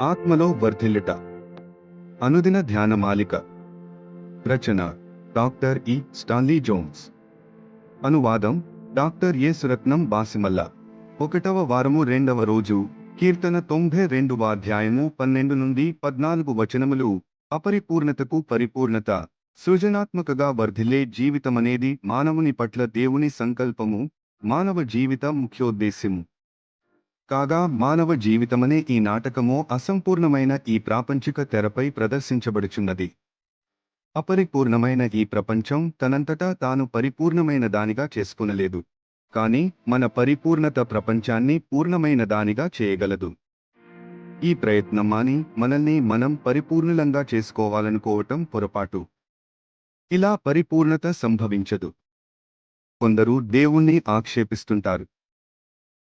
ఆత్మలో వర్ధిల్లుట. అనుదిన ధ్యాన మాలిక. రచన డాక్టర్ ఇ స్టాన్లీ జోన్స్. అనువాదం డాక్టర్ ఏ సురత్నం బాసిమల్ల. ఒకటవ వారము రెండవ రోజు కీర్తన తొంభై రెండవ అధ్యాయము పన్నెండు నుండి పద్నాలుగు వచనములు అపరిపూర్ణతకు పరిపూర్ణత సృజనాత్మకగా వర్ధిల్లే జీవితమనేది మానవుని పట్ల దేవుని సంకల్పము మానవ జీవిత ముఖ్యోద్దేశ్యము. కాగా మానవ జీవితమనే ఈ నాటకము అసంపూర్ణమైన ఈ ప్రాపంచిక తెరపై ప్రదర్శించబడుచున్నది. అపరిపూర్ణమైన ఈ ప్రపంచం తనంతటా తాను పరిపూర్ణమైన దానిగా చేసుకునలేదు. కాని మన పరిపూర్ణత ప్రపంచాన్ని పూర్ణమైన దానిగా చేయగలదు. ఈ ప్రయత్నమాని మనల్ని మనం పరిపూర్ణులంగా చేసుకోవాలనుకోవటం పొరపాటు. ఇలా పరిపూర్ణత సంభవించదు. కొందరు దేవుణ్ణి ఆక్షేపిస్తుంటారు.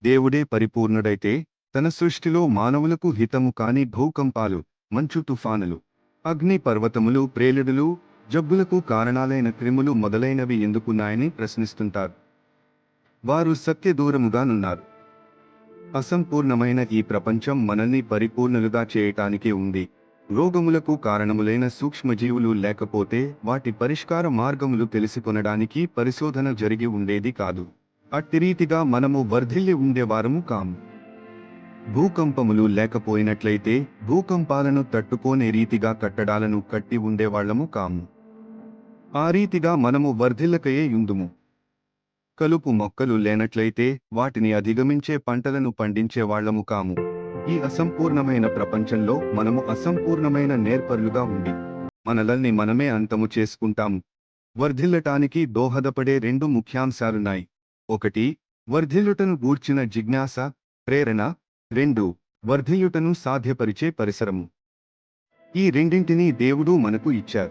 దేవుడే పరిపూర్ణుడైతే తన సృష్టిలో మానవులకు హితము కాని భూకంపాలు మంచు తుఫానులు అగ్ని పర్వతములు ప్రేలుడులు జబ్బులకు కారణాలైన క్రిములు మొదలైనవి ఎందుకున్నాయని ప్రశ్నిస్తుంటారు. వారు సత్య దూరముగానున్నారు అసంపూర్ణమైన ఈ ప్రపంచం మనల్ని పరిపూర్ణులుగా చేయటానికి ఉంది. రోగములకు కారణములైన సూక్ష్మజీవులు లేకపోతే వాటి పరిష్కార మార్గములు తెలుసుకొనడానికి పరిశోధన జరిగి ఉండేది కాదు. అట్టిరీతిగా మనము వర్ధిల్లి ఉండేవారము కాము భూకంపములు లేకపోయినట్లయితే భూకంపాలను తట్టుకోనే రీతిగా కట్టడాలను కట్టి ఉండేవాళ్ళము కాము ఆ రీతిగా మనము వర్ధిల్లకయే యుందుము. కలుపు మొక్కలు లేనట్లయితే వాటిని అధిగమించే పంటలను పండించేవాళ్ళము కాము. ఈ అసంపూర్ణమైన ప్రపంచంలో మనము అసంపూర్ణమైన నేర్పరులుగా ఉండి మనలల్ని మనమే అంతము చేసుకుంటాము. వర్ధిల్లటానికి దోహదపడే రెండు ముఖ్యాంశాలున్నాయి. ఒకటి వర్ధిల్లుటను గూర్చిన జిజ్ఞాస ప్రేరణ. రెండు వర్ధిల్లుటను సాధ్యపరిచే పరిసరము. ఈ రెండింటినీ దేవుడు మనకు ఇచ్చారు.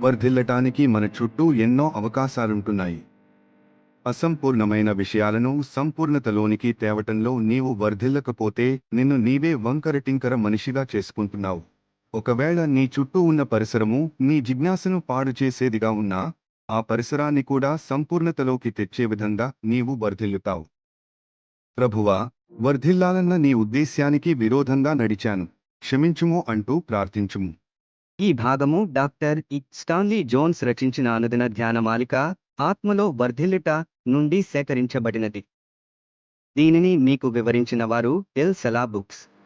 వర్ధిల్లటానికి మన చుట్టూ ఎన్నో అవకాశాలుంటున్నాయి. అసంపూర్ణమైన విషయాలను సంపూర్ణతలోనికి తేవటంలో నీవు వర్ధిల్లకపోతే నిన్ను నీవే వంకరటింకర మనిషిగా చేసుకుంటున్నావు. ఒకవేళ నీ చుట్టూ ఉన్న పరిసరము నీ జిజ్ఞాసను పాడు చేసేదిగా ఉన్నా ఆ పరిసరాన్ని కూడా సంపూర్ణతలోకి తెచ్చే విధంగా నీవు వర్ధిల్లుతావు. ప్రభువా వర్ధిల్లాలన్న నీ ఉద్దేశ్యానికి విరోధంగా నడిచాను. క్షమించుము అంటూ ప్రార్థించుము. ఈ భాగము డాక్టర్ స్టాన్లీ జోన్స్ రచించిన అనుదిన ధ్యానమాలిక ఆత్మలో వర్ధిల్లుట నుండి సేకరించబడినది. దీనిని మీకు వివరించిన వారు ఎల్. సలా బుక్స్.